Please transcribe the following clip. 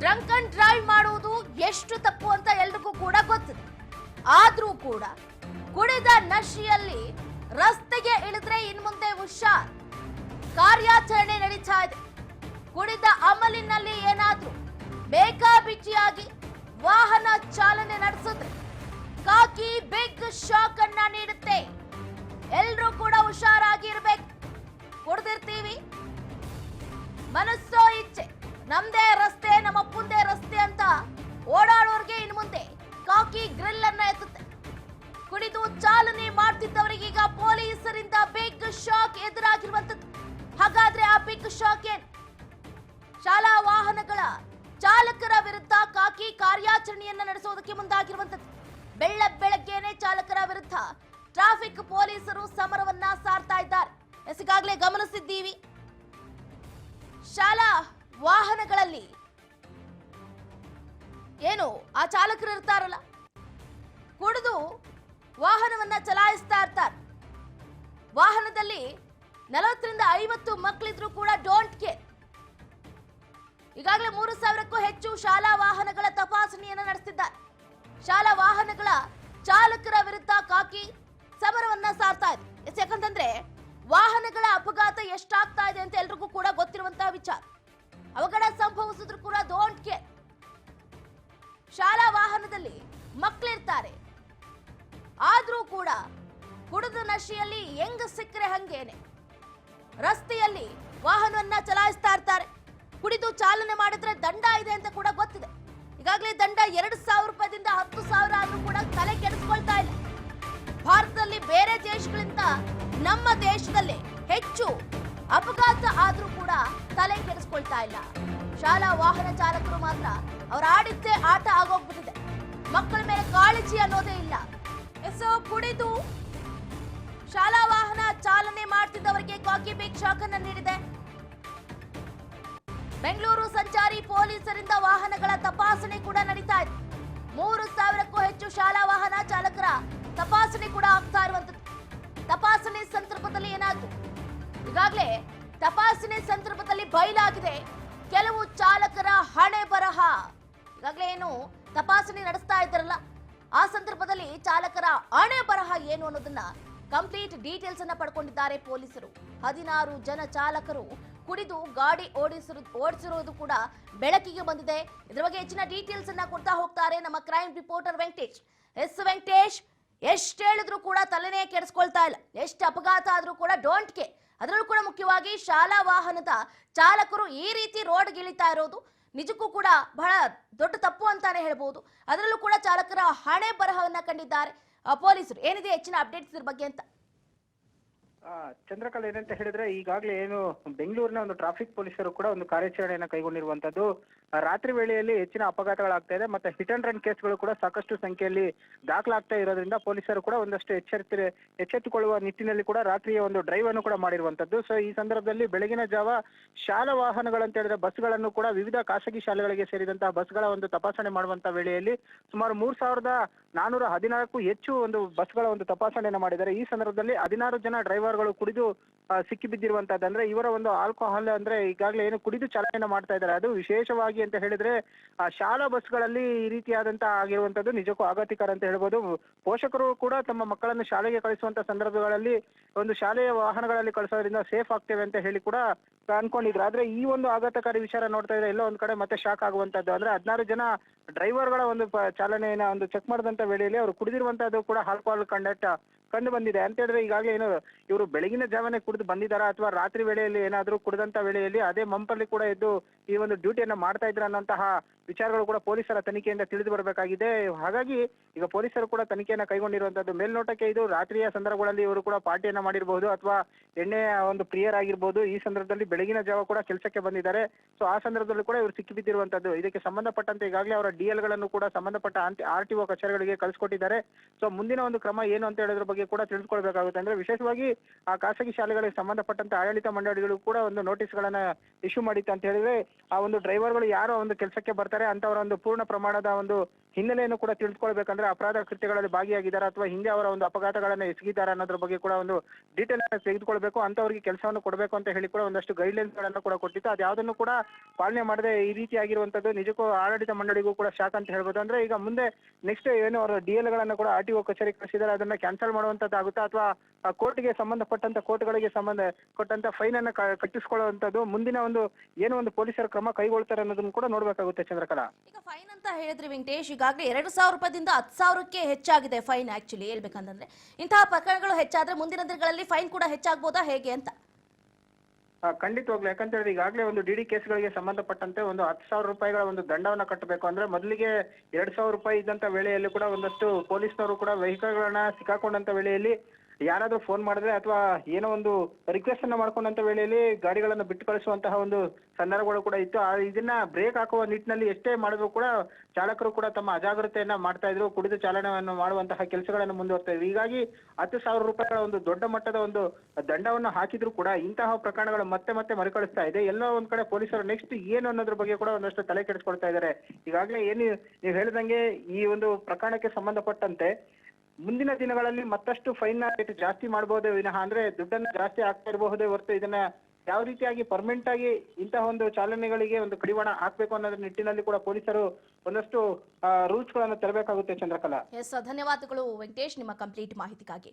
Drunk and drive ಮಾಡುವುದು ಎಷ್ಟು ತಪ್ಪು ಅಂತ ಎಲ್ರಿಗೂ ಕೂಡ ಗೊತ್ತಿದೆ. ಆದ್ರೂ ಕೂಡ ಕುಡಿದ ನಶೆಯಲ್ಲಿ ರಸ್ತೆಗೆ ಇಳಿದ್ರೆ ಇನ್ಮುಂದೆ ಹುಷಾರ್. ಕಾರ್ಯಾಚರಣೆ ನಡೀತಾ ಇದೆ. ಕುಡಿದ ಅಮಲಿನಲ್ಲಿ ಏನಾದ್ರೂ ಬೇಕಾಬಿಟ್ಟಿಯಾಗಿ ವಾಹನ ಚಾಲನೆ ನಡೆಸಿದ್ರೆ ಕಾಕಿ ಬಿಗ್ ಶಾಕ್ ಅನ್ನ ನೀಡುತ್ತೆ. ಎಲ್ರೂ ಕೂಡ ಹುಷಾರಾಗಿ ಇರ್ಬೇಕು. ಕುಡ್ದಿರ್ತೀವಿ. ಮನಸ್ಸೋ ಇಚ್ಛೆ. ನಮ್ದೇ ಚಾಲನೆ ಮಾಡ್ತಿದ್ದವರಿಗೀಗ ಪೊಲೀಸರಿಂದ ಬಿಗ್ ಶಾಕ್ ಎದುರಾಗಿರುವಂತದ್ದು ಹಾಗಾದ್ರೆ ಆ ಬಿಗ್ ಶಾಕ್ ಏನ್? ಶಾಲಾ ವಾಹನಗಳ ಚಾಲಕರ ವಿರುದ್ಧ ಕಾಕಿ ಕಾರ್ಯಾಚರಣೆಯನ್ನ ನಡೆಸುವುದಕ್ಕೆ ಮುಂದಾಗಿರುವಂತದ್ದು ಬೆಳ್ಳ ಬೆಳಗ್ಗೆನೆ ಚಾಲಕರ ವಿರುದ್ಧ ಟ್ರಾಫಿಕ್ ಪೊಲೀಸರು ಸಮರವನ್ನ ಸಾರ್ತಾ ಇದ್ದಾರೆ. ಎಸಗಾಗಲೇ ಗಮನಿಸಿದ್ದೀವಿ. ಶಾಲಾ ವಾಹನಗಳಲ್ಲಿ ಏನು? ಆ ಚಾಲಕರು ಇರ್ತಾರಲ್ಲ. ಕುಡಿದು ವಾಹನವನ್ನ ಚಲಾಯಿಸ್ತಾ ಇರ್ತಾರೆ. ವಾಹನದಲ್ಲಿ ನಲವತ್ತರಿಂದ ಐವತ್ತು ಮಕ್ಕಳಿದ್ರು ಕೂಡ ಡೋಂಟ್ ಕೇರ್ ಈಗಾಗಲೇ ಮೂರು ಸಾವಿರಕ್ಕೂ ಹೆಚ್ಚು ಶಾಲಾ ವಾಹನಗಳ ತಪಾಸಣೆಯನ್ನು ನಡೆಸಿದ್ದಾರೆ ಶಾಲಾ ವಾಹನಗಳ ಚಾಲಕರ ವಿರುದ್ಧ ಕಾಕಿ ಸಮರವನ್ನ ಸಾರ್ತಾ ಇದೆ. ಯಾಕಂತಂದ್ರೆ ವಾಹನಗಳ ಅಪಘಾತ ಎಷ್ಟಾಗ್ತಾ ಇದೆ ಅಂತ ಎಲ್ರಿಗೂ ಕೂಡ ಗೊತ್ತಿರುವಂತಹ ವಿಚಾರ. ಅವಘಡ ಸಂಭವಿಸಿದ್ರು ಕೂಡ ಡೋಂಟ್ ಕೇರ್ ಶಾಲಾ ವಾಹನದಲ್ಲಿ ಮಕ್ಕಳಿರ್ತಾರೆ ಆದ್ರೂ ಕೂಡ ಕುಡಿದ ನಶೆಯಲ್ಲಿ ಹೆಂಗ್ ಸಿಕ್ಕರೆ ಹಂಗೇನೆ. ರಸ್ತೆಯಲ್ಲಿ ವಾಹನವನ್ನ ಚಲಾಯಿಸ್ತಾ ಇರ್ತಾರೆ. ಕುಡಿದು ಚಾಲನೆ ಮಾಡಿದ್ರೆ ದಂಡ ಇದೆ ಅಂತ ಕೂಡ ಗೊತ್ತಿದೆ. ಈಗಾಗಲೇ ದಂಡ ಎರಡು ಸಾವಿರ ರೂಪಾಯಿದಿಂದ ಹತ್ತು ಸಾವಿರ ಆದ್ರೂ ಕೂಡ ತಲೆ ಕೆಡಿಸ್ಕೊಳ್ತಾ ಇಲ್ಲ. ಭಾರತದಲ್ಲಿ ಬೇರೆ ದೇಶಗಳಿಂದ ನಮ್ಮ ದೇಶದಲ್ಲಿ ಹೆಚ್ಚು ಅಪಘಾತ ಆದ್ರೂ ಕೂಡ ತಲೆ ಕೆಡಿಸ್ಕೊಳ್ತಾ ಇಲ್ಲ. ಶಾಲಾ ವಾಹನ ಚಾಲಕರು ಮಾತ್ರ ಅವ್ರ ಆಡಿದ್ದೇ ಆಟ ಆಗೋಗ್ಬಿಟ್ಟಿದೆ. ಮಕ್ಕಳ ಮೇಲೆ ಕಾಳಜಿ ಅನ್ನೋದೇ ಇಲ್ಲ. ಎಸೋ ಕುಡಿದು ಶಾಲಾ ವಾಹನ ಚಾಲನೆ ಮಾಡ್ತಿದ್ದವರಿಗೆ ಕಾಕಿ ಬೇಕ್ ಅನ್ನ ನೀಡಿದೆ. ಬೆಂಗಳೂರು ಸಂಚಾರಿ ಪೊಲೀಸರಿಂದ ವಾಹನಗಳ ತಪಾಸಣೆ ಕೂಡ ನಡೀತಾ ಇದೆ. ಮೂರು ಸಾವಿರಕ್ಕೂ ಹೆಚ್ಚು ಶಾಲಾ ವಾಹನ ಚಾಲಕರ ತಪಾಸಣೆ ಕೂಡ ಆಗ್ತಾ ಇರುವಂತದ್ದು ತಪಾಸಣೆ ಸಂದರ್ಭದಲ್ಲಿ ಏನಾಯ್ತು? ಈಗಾಗಲೇ ತಪಾಸಣೆ ಸಂದರ್ಭದಲ್ಲಿ ಬಯಲಾಗಿದೆ ಕೆಲವು ಚಾಲಕರ ಹಣೆ ಬರಹ. ಈಗಾಗಲೇ ಏನು ತಪಾಸಣೆ ನಡೆಸ್ತಾ ಇದ್ದಾರಲ್ಲ? ಆ ಸಂದರ್ಭದಲ್ಲಿ ಚಾಲಕರ ಹಣೆ ಬರಹ ಏನು ಅನ್ನೋದನ್ನ ಕಂಪ್ಲೀಟ್ ಡೀಟೇಲ್ಸ್ ಅನ್ನ ಪಡ್ಕೊಂಡಿದ್ದಾರೆ ಪೊಲೀಸರು. ಹದಿನಾರು ಜನ ಚಾಲಕರು ಕುಡಿದು ಗಾಡಿ ಓಡಿಸಿರು ಓಡಿಸಿರೋದು ಕೂಡ ಬೆಳಕಿಗೆ ಬಂದಿದೆ. ಇದರ ಬಗ್ಗೆ ಹೆಚ್ಚಿನ ಡೀಟೇಲ್ಸ್ ಅನ್ನ ಕೊಡ್ತಾ ಹೋಗ್ತಾರೆ ನಮ್ಮ crime reporter Venkatesh. S Venkatesh, ಎಷ್ಟು ಹೇಳಿದ್ರು ಕೂಡ ತಲೆನೇ ಕೆಡಿಸ್ಕೊಳ್ತಾ ಇಲ್ಲ. ಎಷ್ಟು ಅಪಘಾತ ಆದ್ರೂ ಕೂಡ ಡೋಂಟ್ ಕೆ ಅದರಲ್ಲೂ ಕೂಡ ಮುಖ್ಯವಾಗಿ ಶಾಲಾ ವಾಹನದ ಚಾಲಕರು ಈ ರೀತಿ ರೋಡ್ಗೆ ಇಳಿತಾ ಇರೋದು. ನಿಜಕ್ಕೂ ಕೂಡ ಬಹಳ ದೊಡ್ಡ ತಪ್ಪು ಅಂತಾನೆ ಹೇಳ್ಬೋದು. ಅದರಲ್ಲೂ ಕೂಡ ಚಾಲಕರ ಹಣೆ ಬರಹವನ್ನ ಕಂಡಿದ್ದಾರೆ. ಪೊಲೀಸರು, ಏನಿದೆ ಹೆಚ್ಚಿನ ಅಪ್ಡೇಟ್ಸ್ ಇದ್ರ ಬಗ್ಗೆ ಅಂತ? ಚಂದ್ರಕಲಾ, ಏನಂತ ಹೇಳಿದ್ರೆ ಈಗಾಗಲೇ ಏನು ಬೆಂಗಳೂರಿನ ಒಂದು ಟ್ರಾಫಿಕ್ ಪೊಲೀಸರು ಕೂಡ ಒಂದು ಕಾರ್ಯಾಚರಣೆಯನ್ನು ಕೈಗೊಂಡಿರುವಂತದ್ದು ರಾತ್ರಿ ವೇಳೆಯಲ್ಲಿ ಹೆಚ್ಚಿನ ಅಪಘಾತಗಳಾಗ್ತಾ ಇದೆ, ಮತ್ತೆ ಹಿಟ್ ಅಂಡ್ ರನ್ ಕೇಸ್ಗಳು ಕೂಡ ಸಾಕಷ್ಟು ಸಂಖ್ಯೆಯಲ್ಲಿ ದಾಖಲಾಗ್ತಾ ಇರೋದ್ರಿಂದ ಪೊಲೀಸರು ಕೂಡ ಒಂದಷ್ಟು ಎಚ್ಚರಿಕೆ ಎಚ್ಚೆತ್ತುಕೊಳ್ಳುವ ನಿಟ್ಟಿನಲ್ಲಿ ಕೂಡ ರಾತ್ರಿಯ ಒಂದು ಡ್ರೈವ್ ಅನ್ನು ಕೂಡ ಮಾಡಿರುವಂತದ್ದು. ಸೊ ಈ ಸಂದರ್ಭದಲ್ಲಿ ಬೆಳಗಿನ ಜಾವ ಶಾಲಾ ವಾಹನಗಳಂತ ಹೇಳಿದ್ರೆ ಬಸ್ಗಳನ್ನು ಕೂಡ ವಿವಿಧ ಖಾಸಗಿ ಶಾಲೆಗಳಿಗೆ ಸೇರಿದಂತಹ ಬಸ್ಗಳ ಒಂದು ತಪಾಸಣೆ ಮಾಡುವಂತ ವೇಳೆಯಲ್ಲಿ ಸುಮಾರು ಮೂರ್ ಸಾವಿರದ ನಾನೂರ ಹದಿನಾಲ್ಕು ಹೆಚ್ಚು ಒಂದು ಬಸ್ಗಳ ಒಂದು ತಪಾಸಣೆಯನ್ನು ಮಾಡಿದ್ದಾರೆ. ಈ ಸಂದರ್ಭದಲ್ಲಿ ಹದಿನಾರು ಜನ ಡ್ರೈವರ್ಗಳು ಕುಡಿದು ಆ, ಸಿಕ್ಕಿ ಬಿದ್ದಿರುವಂತದ್ದು ಅಂದ್ರೆ ಇವರ ಒಂದು ಆಲ್ಕೋಹಾಲ್ ಅಂದ್ರೆ ಈಗಾಗಲೇ ಏನು ಕುಡಿದು ಚಾಲನೆ ಮಾಡ್ತಾ ಇದ್ದಾರೆ. ಅದು ವಿಶೇಷವಾಗಿ ಅಂತ ಹೇಳಿದ್ರೆ ಆ, ಶಾಲಾ ಬಸ್ಗಳಲ್ಲಿ ಈ ರೀತಿಯಾದಂತ ಆಗಿರುವಂತದ್ದು ನಿಜಕ್ಕೂ ಆಗತಿಕರ ಅಂತ ಹೇಳ್ಬೋದು. ಪೋಷಕರು ಕೂಡ ತಮ್ಮ ಮಕ್ಕಳನ್ನು ಶಾಲೆಗೆ ಕಳಿಸುವಂತ ಸಂದರ್ಭಗಳಲ್ಲಿ ಒಂದು ಶಾಲೆಯ ವಾಹನಗಳಲ್ಲಿ ಕಳಿಸೋದ್ರಿಂದ ಸೇಫ್ ಆಗ್ತೇವೆ ಅಂತ ಹೇಳಿ ಕೂಡ ಅನ್ಕೊಂಡಿದ್ರು. ಆದ್ರೆ ಈ ಒಂದು ಆಘಾತಕಾರಿ ವಿಚಾರ ನೋಡ್ತಾ ಇದ್ರೆ ಎಲ್ಲೋ ಒಂದ್ ಕಡೆ ಮತ್ತೆ ಶಾಕ್ ಆಗುವಂತದ್ದು ಅಂದ್ರೆ ಹದಿನಾರು ಜನ ಡ್ರೈವರ್ಗಳ ಒಂದು ಚಾಲನೆಯನ್ನ ಒಂದು ಚೆಕ್ ಮಾಡಿದಂತ ವೇಳೆಯಲ್ಲಿ ಅವರು ಕುಡಿದಿರುವಂತದ್ದು ಕೂಡ ಆಲ್ಕೋಹಾಲ್ ಕಂಡಕ್ಟ್ ಕಂಡು ಬಂದಿದೆ. ಅಂತ ಹೇಳಿದ್ರೆ ಈಗಾಗಲೇ ಏನು ಇವರು ಬೆಳಗಿನ ಜಾವನೆ ಕುಡಿದು ಬಂದಿದ್ದಾರಾ ಅಥವಾ ರಾತ್ರಿ ವೇಳೆಯಲ್ಲಿ ಏನಾದರೂ ಕುಡಿದಂತ ವೇಳೆಯಲ್ಲಿ ಅದೇ ಮಂಪಲ್ಲಿ ಕೂಡ ಎದ್ದು ಈ ಒಂದು ಡ್ಯೂಟಿಯನ್ನ ಮಾಡ್ತಾ ಇದ್ರ ಅನ್ನೋಂತಹ ವಿಚಾರಗಳು ಕೂಡ ಪೊಲೀಸರ ತನಿಖೆಯಿಂದ ತಿಳಿದು ಬರಬೇಕಾಗಿದೆ. ಹಾಗಾಗಿ ಈಗ ಪೊಲೀಸರು ಕೂಡ ತನಿಖೆಯನ್ನ ಕೈಗೊಂಡಿರುವಂತದ್ದು ಮೇಲ್ನೋಟಕ್ಕೆ ಇದು ರಾತ್ರಿಯ ಸಂದರ್ಭಗಳಲ್ಲಿ ಇವರು ಕೂಡ ಪಾರ್ಟಿಯನ್ನ ಮಾಡಿರಬಹುದು ಅಥವಾ ಎಣ್ಣೆಯ ಒಂದು ಪ್ರಿಯರಾಗಿರ್ಬೋದು. ಈ ಸಂದರ್ಭದಲ್ಲಿ ಬೆಳಗಿನ ಜಾವ ಕೂಡ ಕೆಲಸಕ್ಕೆ ಬಂದಿದ್ದಾರೆ. ಸೊ ಆ ಸಂದರ್ಭದಲ್ಲಿ ಕೂಡ ಇವರು ಸಿಕ್ಕಿಬಿದ್ದಿರುವಂತದ್ದು. ಇದಕ್ಕೆ ಸಂಬಂಧಪಟ್ಟಂತೆ ಈಗಾಗಲೇ ಅವರ ಡಿಎಲ್ಗಳನ್ನು ಕೂಡ ಸಂಬಂಧಪಟ್ಟ ಆರ್ ಟಿ ಒ ಕಚೇರಿಗಳಿಗೆ ಕಳಿಸ್ಕೊಟ್ಟಿದ್ದಾರೆ. ಸೊ ಮುಂದಿನ ಒಂದು ಕ್ರಮ ಏನು ಅಂತ ಹೇಳೋದ್ರ ಬಗ್ಗೆ ಕೂಡ ತಿಳಿಸ್ಕೊಳ್ಬೇಕಾಗುತ್ತೆ ಅಂದ್ರೆ ವಿಶೇಷವಾಗಿ ಆ ಖಾಸಗಿ ಶಾಲೆಗಳಿಗೆ ಸಂಬಂಧಪಟ್ಟಂತೆ ಆಡಳಿತ ಮಂಡಳಿಗಳು ಕೂಡ ಒಂದು ನೋಟಿಸ್ ಗಳನ್ನ ಇಶ್ಯೂ ಮಾಡಿತ್ತು ಅಂತ ಹೇಳಿದ್ರೆ, ಆ ಒಂದು ಡ್ರೈವರ್ಗಳು ಯಾರು ಒಂದು ಕೆಲಸಕ್ಕೆ ಬರ್ತಾರೆ, ಅಂತವರ ಒಂದು ಪೂರ್ಣ ಪ್ರಮಾಣದ ಒಂದು ಹಿನ್ನೆಲೆಯನ್ನು ಕೂಡ ತಿಳಿದುಕೊಳ್ಬೇಕಂದ್ರೆ ಅಪರಾಧ ಕೃತ್ಯಗಳಲ್ಲಿ ಭಾಗಿಯಾಗಿದ್ದಾರೆ ಅಥವಾ ಹಿಂದೆ ಅವರ ಒಂದು ಅಪಘಾತಗಳನ್ನು ಎಸಗಿದ್ದಾರೆ ಅನ್ನೋದ್ರ ಬಗ್ಗೆ ಕೂಡ ಒಂದು ಡೀಟೇಲ್ ಆಗಿ ತೆಗೆದುಕೊಳ್ಬೇಕು. ಅಂತವರಿಗೆ ಕೆಲಸವನ್ನು ಕೊಡಬೇಕು ಅಂತ ಹೇಳಿ ಕೂಡ ಒಂದಷ್ಟು ಗೈಡ್ಲೈನ್ಸ್ಗಳನ್ನು ಕೂಡ ಕೊಟ್ಟಿತ್ತು. ಅದ್ಯಾವುದನ್ನು ಕೂಡ ಪಾಲನೆ ಮಾಡದೆ ಈ ರೀತಿ ಆಗಿರುವಂತದ್ದು ನಿಜಕ್ಕೂ ಆಡಳಿತ ಮಂಡಳಿಗೂ ಕೂಡ ಶಾಕ್ ಅಂತ ಹೇಳ್ಬೋದು. ಅಂದ್ರೆ ಈಗ ಮುಂದೆ ನೆಕ್ಸ್ಟ್ ಏನು ಅವರ ಡಿ ಎಲ್ ಗಳನ್ನ ಕೂಡ ಆರ್ ಟಿ ಒ ಕಚೇರಿ ಕಳಿಸಿದ್ದಾರೆ ಅದನ್ನ ಕ್ಯಾನ್ಸಲ್ ಮಾಡುವಂತದ್ದಾಗುತ್ತಾ ಅಥವಾ ಕೋರ್ಟ್ಗೆ ಸಂಬಂಧಪಟ್ಟಂತ ಕೋರ್ಟ್ಗಳಿಗೆ ಸಂಬಂಧ ಕೊಟ್ಟಂತ ಫೈನ್ ಅನ್ನ ಕಟ್ಟಿಸಿಕೊಳ್ಳುವಂತದ್ದು ಮುಂದಿನ ಒಂದು ಏನು ಒಂದು ಪೊಲೀಸರ ಕ್ರಮ ಕೈಗೊಳ್ತಾರೆ ಅನ್ನೋದನ್ನು ಕೂಡ ನೋಡ್ಬೇಕಾಗುತ್ತೆ ಚಂದ್ರಕಲಾ. ಈಗ ಫೈನ್ ಅಂತ ಹೇಳಿದ್ರಿ ವೆಂಕಟೇಶ್ ಈಗಾಗಲೇ ಎರಡು ಸಾವಿರ ರೂಪಾಯಿಂದ ಹತ್ತು ಸಾವಿರಕ್ಕೆ ಹೆಚ್ಚಾಗಿದೆ ಫೈನ್ ಆಕ್ಚುಲಿ ಹೇಳ್ಬೇಕಂತಂದ್ರೆ ಇಂತಹ ಪ್ರಕರಣಗಳು ಹೆಚ್ಚಾದ್ರೆ ಮುಂದಿನ ದಿನಗಳಲ್ಲಿ ಫೈನ್ ಕೂಡ ಹೆಚ್ಚಾಗ್ಬೋದಾ ಹೇಗೆ ಅಂತ? ಖಂಡಿತವಾಗ್ಲು ಯಾಕಂತ ಹೇಳಿದ್ರೆ ಈಗಾಗಲೇ ಒಂದು ಡಿ ಡಿ ಕೇಸ್ಗಳಿಗೆ ಸಂಬಂಧಪಟ್ಟಂತೆ ಒಂದು ಹತ್ತು ಸಾವಿರ ರೂಪಾಯಿಗಳ ಒಂದು ದಂಡವನ್ನ ಕಟ್ಟಬೇಕು. ಅಂದ್ರೆ ಮೊದಲಿಗೆ ಎರಡ್ ಸಾವಿರ ರೂಪಾಯಿ ಇದ್ದಂತ ವೇಳೆಯಲ್ಲಿ ಕೂಡ ಒಂದಷ್ಟು ಪೊಲೀಸ್ನವರು ಕೂಡ ವೆಹಿಕಲ್ಗಳನ್ನ ಸಿಕ್ಕಾಕೊಂಡಂತ ವೇಳೆಯಲ್ಲಿ ಯಾರಾದ್ರೂ ಫೋನ್ ಮಾಡಿದ್ರೆ ಅಥವಾ ಏನೋ ಒಂದು ರಿಕ್ವೆಸ್ಟ್ ಅನ್ನ ಮಾಡ್ಕೊಂಡಂತ ವೇಳೆಯಲ್ಲಿ ಗಾಡಿಗಳನ್ನ ಬಿಟ್ಟು ಕಳಿಸುವಂತಹ ಒಂದು ಸಂದರ್ಭಗಳು ಕೂಡ ಇತ್ತು. ಆ ಇದನ್ನ ಬ್ರೇಕ್ ಹಾಕುವ ನಿಟ್ಟಿನಲ್ಲಿ ಎಷ್ಟೇ ಮಾಡಿದ್ರು ಕೂಡ ಚಾಲಕರು ಕೂಡ ತಮ್ಮ ಅಜಾಗ್ರತೆಯನ್ನ ಮಾಡ್ತಾ ಇದ್ರು. ಕುಡಿದು ಚಾಲನೆಯನ್ನು ಮಾಡುವಂತಹ ಕೆಲಸಗಳನ್ನು ಮುಂದುವರ್ತಾ ಇದ್ರು. ಹೀಗಾಗಿ ಹತ್ತು ಸಾವಿರ ರೂಪಾಯಿಗಳ ಒಂದು ದೊಡ್ಡ ಮಟ್ಟದ ಒಂದು ದಂಡವನ್ನು ಹಾಕಿದ್ರು ಕೂಡ ಇಂತಹ ಪ್ರಕರಣಗಳು ಮತ್ತೆ ಮತ್ತೆ ಮರುಕಳಿಸ್ತಾ ಇದೆ. ಎಲ್ಲೋ ಒಂದ್ ಕಡೆ ಪೊಲೀಸರು ನೆಕ್ಸ್ಟ್ ಏನು ಅನ್ನೋದ್ರ ಬಗ್ಗೆ ಕೂಡ ಒಂದಷ್ಟು ತಲೆ ಕೆಡಿಸ್ಕೊಳ್ತಾ ಇದ್ದಾರೆ ಈಗಾಗಲೇ ಏನು ನೀವು ಹೇಳಿದಂಗೆ ಈ ಒಂದು ಪ್ರಕರಣಕ್ಕೆ ಸಂಬಂಧಪಟ್ಟಂತೆ ಮುಂದಿನ ದಿನಗಳಲ್ಲಿ ಮತ್ತಷ್ಟು ಫೈನ್ ರೇಟ್ ಜಾಸ್ತಿ ಮಾಡಬಹುದೇ ವಿನಃ ಅಂದ್ರೆ ದುಡ್ಡನ್ನು ಜಾಸ್ತಿ ಆಗ್ತಾ ಇರಬಹುದೇ ಹೊರತು ಇದನ್ನ ಯಾವ ರೀತಿಯಾಗಿ ಪರ್ಮನೆಂಟ್ ಆಗಿ ಇಂತಹ ಒಂದು ಚಾಲನೆಗಳಿಗೆ ಒಂದು ಕಡಿವಾಣ ಹಾಕಬೇಕು ಅನ್ನೋದ್ರ ನಿಟ್ಟಿನಲ್ಲಿ ಕೂಡ ಪೊಲೀಸರು ಒಂದಷ್ಟು ರೂಲ್ಸ್ಗಳನ್ನು ತರಬೇಕಾಗುತ್ತೆ ಚಂದ್ರಕಲಾ. ಎಸ್ ಧನ್ಯವಾದಗಳು, ವೆಂಕಟೇಶ್, ನಿಮ್ಮ ಕಂಪ್ಲೀಟ್ ಮಾಹಿತಿಗಾಗಿ.